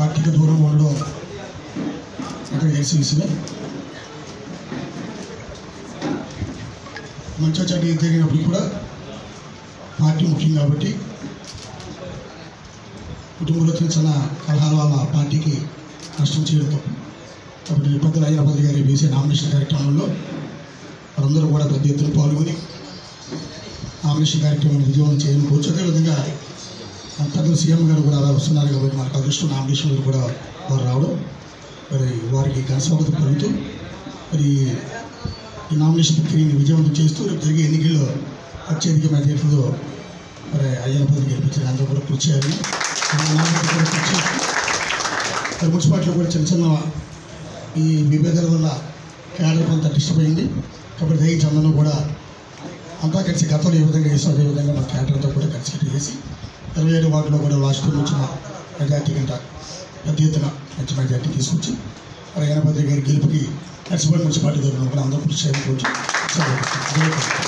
పార్టీకి దూరం వాళ్ళు అక్కడ తెలిసిన మంచి చెడ్డ జరిగినప్పుడు కూడా పార్టీ ముఖ్యం కాబట్టి కుటుంబంలో చిన్న చిన్న కలహాల వల్ల పార్టీకి నష్టం చేయడం తప్పు కాబట్టి పెద్దలు అయ్యనపతి గారి బీసీ నామినేషన్ కార్యక్రమంలో వారందరూ కూడా పెద్ద ఎత్తున పాల్గొని నామినేషన్ కార్యక్రమాన్ని విజయవంతం చేయడం కోరుచు. అదేవిధంగా మన సీఎం గారు కూడా అలా వస్తున్నారు కాబట్టి మనకు అదృష్టం నామినేషన్ కూడా వారు రావడం. మరి వారికి ఘనస్వాగతం పలుకుతూ మరి ఈ నామినేషన్ ప్రక్రియని విజయవంతం చేస్తూ రేపు జరిగే ఎన్నికల్లో అత్యధిక మెజార్టీతో మరి అయ్యన పదవి గెలిపించిన అందరూ కూడా కృషి చేయాలి కూడా మరి మున్సిపాలిటీలో కూడా చిన్న చిన్న ఈ విభేదాల వల్ల కేడర్ కొంత డిస్టర్బ్ కాబట్టి దయించి అందరం కూడా అంతా కలిసి గతంలో ఏ విధంగా చేసాం అదే విధంగా మన క్యాడర్తో కూడా కలిసి చేసి ఇరవై ఏడు వార్డులో కూడా లాస్ట్ టైం వచ్చిన మెజార్టీ కంట పెద్ద ఎత్తున మంచి మెజార్టీ తీసుకొచ్చి మరి గణపతి గారి గెలుపుకి నర్సిపల్లి మున్సిపాలిటీ తరఫున కూడా అందరూ కృషి చేయడం